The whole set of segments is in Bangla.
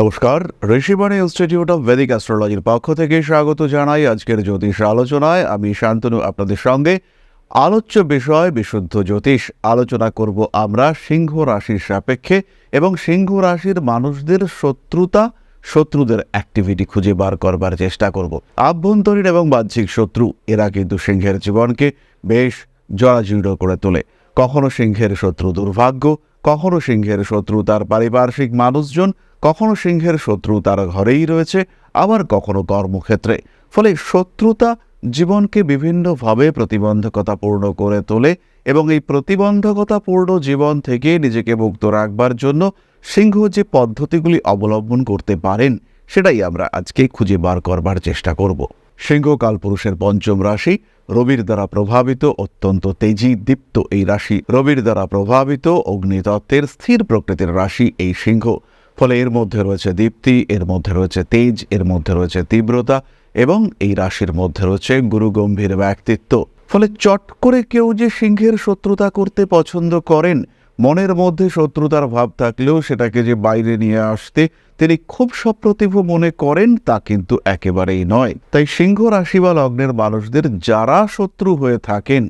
নমস্কার, ঋষিবাণী ইনস্টিটিউট অফ ভেদিক অ্যাস্ট্রোলজির পক্ষ থেকে স্বাগত জানাই আজকের জ্যোতিষ আলোচনায়। আমি শান্তনু আপনাদের সঙ্গে। আলোচ্য বিষয়, বিশুদ্ধ জ্যোতিষ। আলোচনা করব আমরা সিংহ রাশির সাপেক্ষে এবং সিংহ রাশির মানুষদের শত্রুতা, শত্রুদের অ্যাক্টিভিটি খুঁজে বার করবার চেষ্টা করব। আভ্যন্তরীণ এবং বাহ্যিক শত্রু, এরা কিন্তু সিংহের জীবনকে বেশ জরাজীর্ণ করে তোলে। কখনো সিংহের শত্রু দুর্ভাগ্য, কখনো সিংহের শত্রু তার পারিপার্শ্বিক মানুষজন কখনো সিংহের শত্রু তার ঘরেই রয়েছে, আবার কখনো কর্মক্ষেত্রে। ফলে শত্রুতা জীবনকে বিভিন্নভাবে প্রতিবন্ধকতাপূর্ণ করে তোলে এবং এই প্রতিবন্ধকতাপূর্ণ জীবন থেকে নিজেকে মুক্ত রাখবার জন্য সিংহ যে পদ্ধতিগুলি অবলম্বন করতে পারেন, সেটাই আমরা আজকে খুঁজে বার করবার চেষ্টা করব। সিংহ কালপুরুষের পঞ্চম রাশি, রবির দ্বারা প্রভাবিত, অত্যন্ত তেজি, দীপ্ত এই রাশি। রবির দ্বারা প্রভাবিত, অগ্নিতত্ত্বের স্থির প্রকৃতির রাশি এই সিংহ। ফলে এর মধ্যে রয়েছে দীপ্তি, এর মধ্যে রয়েছে তেজ, এর মধ্যে রয়েছে তীব্রতা এবং এই রাশির মধ্যে রয়েছে গুরুগম্ভীর ব্যক্তিত্ব। ফলে চট করে কেউ যে সিংহের শত্রুতা করতে পছন্দ করেন, মনের মধ্যে শত্রুতার ভাব থাকলেও সেটাকে যে বাইরে নিয়ে আসতে তিনি খুব সপ্রতিভ মনে করেন তা কিন্তু একেবারেই নয়। তাই সিংহ রাশি বা লগ্নের মানুষদের যারা শত্রু হয়ে থাকেন,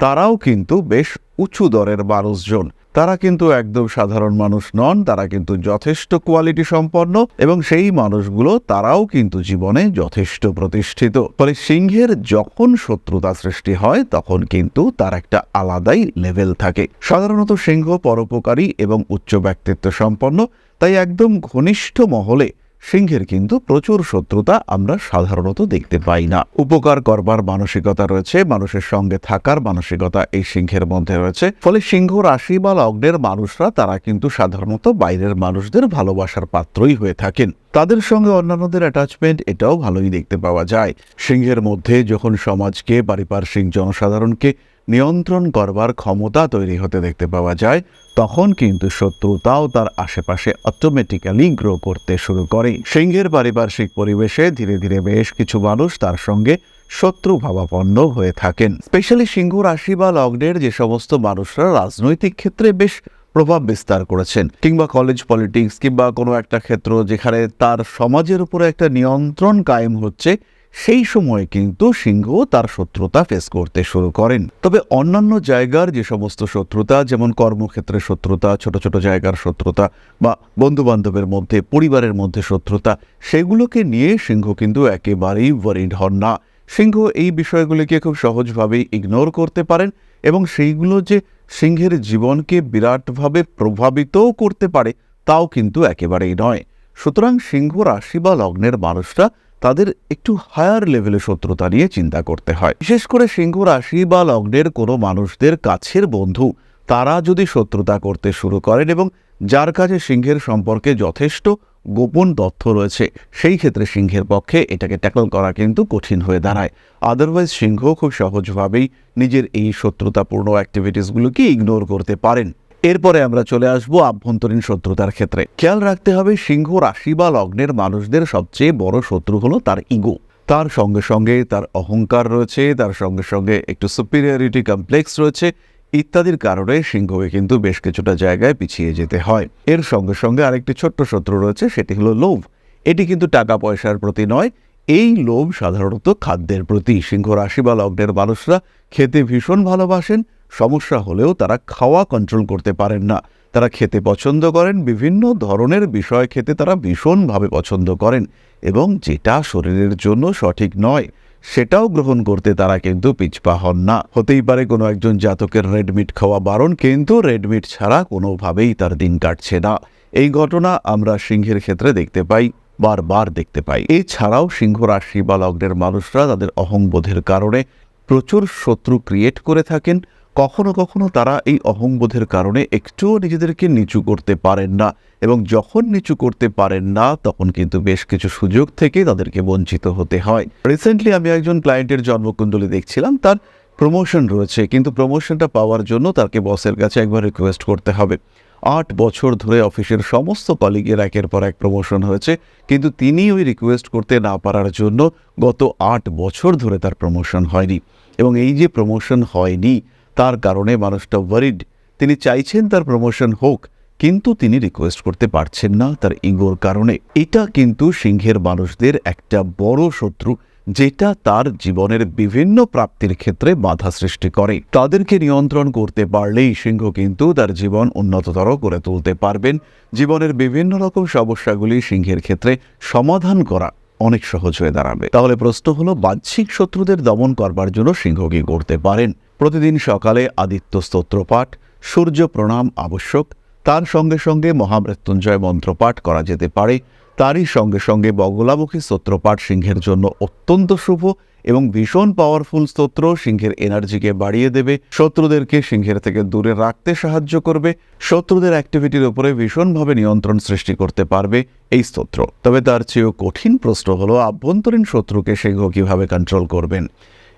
তারাও কিন্তু বেশ উঁচু দরের মানুষজন। তারা কিন্তু একদম সাধারণ মানুষ নন, তারা কিন্তু যথেষ্ট কোয়ালিটি সম্পন্ন এবং সেই মানুষগুলো তারাও কিন্তু জীবনে যথেষ্ট প্রতিষ্ঠিত। ফলে সিংহের যখন শত্রুতা সৃষ্টি হয়, তখন কিন্তু তার একটা আলাদাই লেভেল থাকে। সাধারণত সিংহ পরোপকারী এবং উচ্চ ব্যক্তিত্ব সম্পন্ন, তাই একদম ঘনিষ্ঠ মহলে সিংহের কিন্তু প্রচুর শত্রুতা আমরা সাধারণত দেখতে পাই না। উপকার করবার মানসিকতা রয়েছে, মানুষের সঙ্গে থাকার মানসিকতা এই সিংহের মধ্যে রয়েছে। ফলে সিংহ রাশি বা লগ্নের মানুষরা তারা কিন্তু সাধারণত বাইরের মানুষদের ভালোবাসার পাত্রই হয়ে থাকেন। তাদের সঙ্গে অন্যান্যদের অ্যাটাচমেন্ট এটাও ভালোই দেখতে পাওয়া যায়। সিংহের মধ্যে যখন সমাজকে, পারিপার্শ্বিক জনসাধারণকে নিয়ন্ত্রণ করবার ক্ষমতা তৈরি হতে দেখতে পাওয়া যায়, তখন কিন্তু শত্রুতাও তার আশেপাশে অটোমেটিক্যালি গ্রো করতে শুরু করে। সিংহের পারিপার্শ্বিক পরিবেশে ধীরে ধীরে বেশ কিছু মানুষ তার সঙ্গে শত্রু ভাবাপন্ন হয়ে থাকেন। স্পেশালি সিংহ রাশি বা লগ্নের যে সমস্ত মানুষরা রাজনৈতিক ক্ষেত্রে বেশ প্রভাব বিস্তার করেছেন, কিংবা কলেজ পলিটিক্স কিংবা কোনো একটা ক্ষেত্র যেখানে তার সমাজের উপরে একটা নিয়ন্ত্রণ কায়েম হচ্ছে সেই সময় কিন্তু সিংহ তার শত্রুতা ফেস করতে শুরু করেন। তবে অন্যান্য জায়গার যে সমস্ত শত্রুতা, যেমন কর্মক্ষেত্রে শত্রুতা, ছোট ছোট জায়গার শত্রুতা বা বন্ধু বান্ধবের মধ্যে, পরিবারের মধ্যে শত্রুতা, সেগুলোকে নিয়ে সিংহ কিন্তু একেবারেই ওয়ারিড হন না। সিংহ এই বিষয়গুলিকে খুব সহজভাবেই ইগনোর করতে পারেন এবং সেইগুলো যে সিংহের জীবনকে বিরাটভাবে প্রভাবিতও করতে পারে, তাও কিন্তু একেবারেই নয়। সুতরাং সিংহ রাশি বা লগ্নের মানুষরা তাদের একটু হায়ার লেভেলে শত্রুতা নিয়ে চিন্তা করতে হয়। বিশেষ করে সিংহ রাশি বা লগ্নের কোনো মানুষদের কাছের বন্ধু, তারা যদি শত্রুতা করতে শুরু করেন এবং যার কাছে সিংহের সম্পর্কে যথেষ্ট গোপন তথ্য রয়েছে, সেই ক্ষেত্রে সিংহের পক্ষে এটাকে ট্যাকল করা কিন্তু কঠিন হয়ে দাঁড়ায়। আদারওয়াইজ সিংহ খুব সহজভাবেই নিজের এই শত্রুতাপূর্ণ অ্যাক্টিভিটিসগুলোকে ইগনোর করতে পারেন। এরপরে আমরা চলে আসব আভ্যন্তরীণ শত্রুতার ক্ষেত্রে। খেয়াল রাখতে হবে, সিংহ রাশি বা লগ্নের মানুষদের সবচেয়ে বড় শত্রু হলো তার ইগো। তার সঙ্গে সঙ্গে তার অহংকার রয়েছে, তার সঙ্গে সঙ্গে একটু সুপিরিয়রিটি কমপ্লেক্স রয়েছে ইত্যাদির কারণে সিংহকে কিন্তু বেশ কিছুটা জায়গায় পিছিয়ে যেতে হয়। এর সঙ্গে সঙ্গে আরেকটি ছোট্ট শত্রু রয়েছে, সেটি হলো লোভ। এটি কিন্তু টাকা পয়সার প্রতি নয়, এই লোভ সাধারণত খাদ্যের প্রতি। সিংহ রাশি বা লগ্নের মানুষরা খেতে ভীষণ ভালোবাসেন সমস্যা হলেও তারা খাওয়া কন্ট্রোল করতে পারেন না। তারা খেতে পছন্দ করেন, বিভিন্ন ধরনের বিষয় খেতে তারা ভীষণভাবে পছন্দ করেন এবং যেটা শরীরের জন্য সঠিক নয়, সেটাও গ্রহণ করতে তারা কিন্তু পিছপা হন না। হতেই পারে কোনো একজন জাতকের রেডমিট খাওয়া বারণ, কিন্তু রেডমিট ছাড়া কোনোভাবেই তার দিন কাটছে না। এই ঘটনা আমরা সিংহের ক্ষেত্রে দেখতে পাই, বারবার দেখতে পাই। এছাড়াও সিংহ রাশি বা লগ্নের মানুষরা তাদের অহংবোধের কারণে প্রচুর শত্রু ক্রিয়েট করে থাকেন কখনো কখনো তারা এই অহংবোধের কারণে একটুও নিজেদেরকে নিচু করতে পারেন না এবং যখন নিচু করতে পারেন না, তখন কিন্তু বেশ কিছু সুযোগ থেকে তাদেরকে বঞ্চিত হতে হয়। রিসেন্টলি আমি একজন ক্লায়েন্টের জন্মকুণ্ডলী দেখছিলাম, তার প্রমোশন রয়েছে, কিন্তু প্রমোশনটা পাওয়ার জন্য তাকে বসের কাছে একবার রিকোয়েস্ট করতে হবে। আট বছর ধরে অফিসের সমস্ত কলিগের একের পর এক প্রমোশন হয়েছে, কিন্তু তিনি ওই রিকোয়েস্ট করতে না পারার জন্য গত আট বছর ধরে তার প্রমোশন হয়নি। এবং এই যে প্রমোশন হয়নি তার কারণে মানুষটা ওয়ারিড তিনি চাইছেন তার প্রমোশন হোক, কিন্তু তিনি রিকোয়েস্ট করতে পারছেন না তার ইগোর কারণে। এটা কিন্তু সিংহের মানুষদের একটা বড় শত্রু, যেটা তার জীবনের বিভিন্ন প্রাপ্তির ক্ষেত্রে বাধা সৃষ্টি করে। তাদেরকে নিয়ন্ত্রণ করতে পারলেই সিংহ কিন্তু তার জীবন উন্নততর করে তুলতে পারবেন। জীবনের বিভিন্ন রকম সমস্যাগুলি সিংহের ক্ষেত্রে সমাধান করা অনেক সহজ হয়ে দাঁড়াবে। তাহলে প্রশ্ন হলো, বাহ্যিক শত্রুদের দমন করবার জন্য সিংহ কি করতে পারেন? প্রতিদিন সকালে আদিত্য স্তোত্রপাঠ, সূর্য প্রণাম আবশ্যক, তার সঙ্গে সঙ্গে মহামৃত্যুঞ্জয় মন্ত্রপাঠ করা যেতে পারে। তারই সঙ্গে সঙ্গে বগলামুখী স্তোত্রপাঠ সিংহের জন্য অত্যন্ত শুভ এবং ভীষণ পাওয়ারফুল স্তোত্র সিংহের এনার্জিকে বাড়িয়ে দেবে, শত্রুদেরকে সিংহের থেকে দূরে রাখতে সাহায্য করবে, শত্রুদের অ্যাক্টিভিটির উপরে ভীষণভাবে নিয়ন্ত্রণ সৃষ্টি করতে পারবে এই স্তোত্র। তবে তার চেয়েও কঠিন প্রশ্ন হলো, আভ্যন্তরীণ শত্রুকে সিংহ কীভাবে কন্ট্রোল করবেন?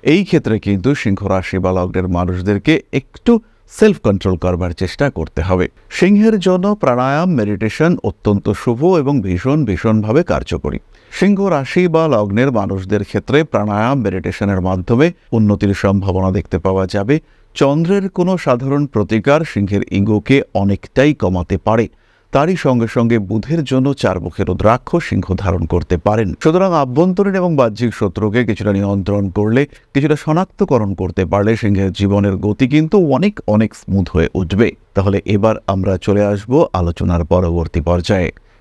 এই ক্ষেত্রে কিন্তু সিংহ রাশি বা লগ্নের মানুষদেরকে একটু সেলফ কন্ট্রোল করবার চেষ্টা করতে হবে। সিংহের জন্য প্রাণায়াম মেডিটেশন অত্যন্ত শুভ এবং ভীষণ ভীষণভাবে কার্যকরী। সিংহ রাশি বা লগ্নের মানুষদের ক্ষেত্রে প্রাণায়াম মেডিটেশনের মাধ্যমে উন্নতির সম্ভাবনা দেখতে পাওয়া যাবে। চন্দ্রের কোনো সাধারণ প্রতিকার সিংহের ইগোকে অনেকটাই কমাতে পারে। তারই সঙ্গে সঙ্গে বুধের জন্য চার মুখের রুদ্রাক্ষ সিংহ ধারণ করতে পারেন। সুতরাং আভ্যন্তরীণ এবং বাহ্যিক শত্রুকে কিছুটা নিয়ন্ত্রণ করলে কিছুটা শনাক্তকরণ করতে পারলে সিংহের জীবনের গতি কিন্তু অনেক অনেক স্মুথ হয়ে উঠবে। তাহলে এবার আমরা চলে আসব আলোচনার পরবর্তী পর্যায়ে।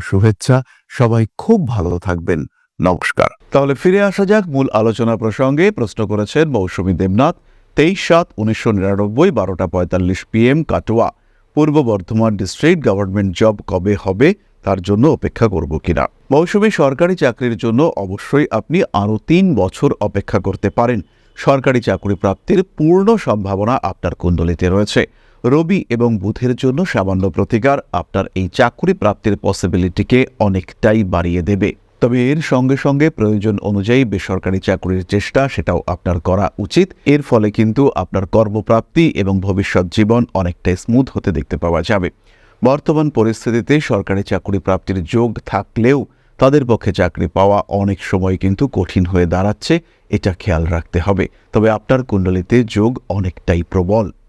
শুভেচ্ছা। সবাই খুব ভালো থাকবেন। নমস্কার। তাহলে ফিরে আসা যাক মূল আলোচনা প্রসঙ্গে। প্রশ্ন করেছেন মৌসুমী দেবনাথ, তেইশ সাত উনিশশো নিরানব্বই বারোটা পঁয়তাল্লিশ পিএম কাটোয়া। পূর্ব বর্ধমান ডিস্ট্রিক্ট গভর্নমেন্ট জব কবে হবে? তার জন্য অপেক্ষা করব কিনা? মৌসুমী সরকারি চাকরির জন্য অবশ্যই আপনি আরও তিন বছর অপেক্ষা করতে পারেন। সরকারি চাকরি প্রাপ্তির পূর্ণ সম্ভাবনা আপনার কুণ্ডলিতে রয়েছে। রবি এবং বুধের জন্য সামান্য প্রতিকার আপনার এই চাকরি প্রাপ্তির পসিবিলিটিকে অনেকটাই বাড়িয়ে দেবে। তবে এর সঙ্গে সঙ্গে প্রয়োজন অনুযায়ী বেসরকারি চাকরির চেষ্টা সেটাও আপনার করা উচিত। এর ফলে কিন্তু আপনার কর্মপ্রাপ্তি এবং ভবিষ্যৎ জীবন অনেকটাই স্মুথ হতে দেখতে পাওয়া যাবে। বর্তমান পরিস্থিতিতে সরকারি চাকরি প্রাপ্তির যোগ থাকলেও তাদের পক্ষে চাকরি পাওয়া অনেক সময় কিন্তু কঠিন হয়ে দাঁড়াচ্ছে, এটা খেয়াল রাখতে হবে। তবে আপনার কুণ্ডলিতে যোগ অনেকটাই প্রবল।